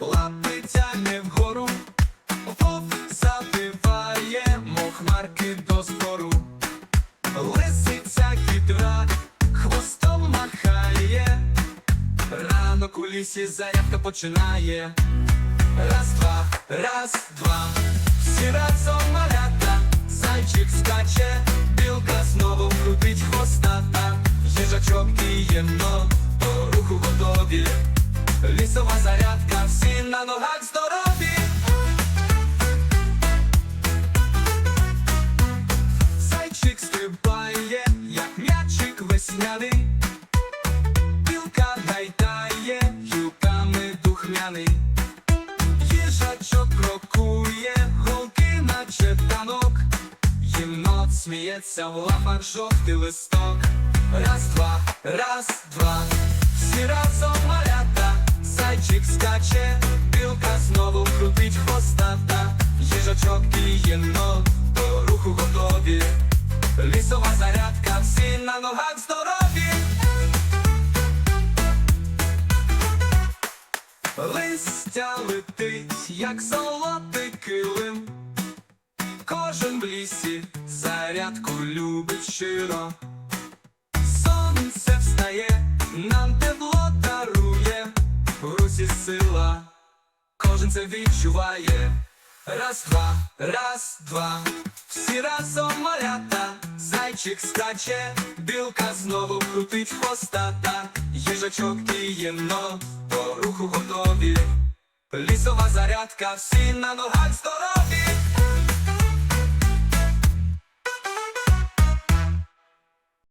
лапиця не вгору, вов задиваємо хмарки до збору, лисиця кідра, хвостом махає, ранок у лісі заявка починає. Раз, два, раз, два, всі разом малята, зайчик скаче. Весняний, білка гайдає, гілками духмяний. Їжачок крокує, голки наче танок, єнот сміється в лапах жовтий листок. Раз, два, раз, два, всі разом малята, зайчик скаче, білка знову крутить хвостата, їжачок і єнот до руху готові. Лісова зарядка, всі на ногах здорові. Листя летить, як золотий килим. Кожен в лісі зарядку любить щиро. Сонце встає, нам тепло дарує, в русі сила, кожен це відчуває. Раз, два, раз, два, всі разом малята, зайчик скаче, білка знову крутить хвостата, їжачок і по руху готові. Лісова зарядка, всі на ногах здорові.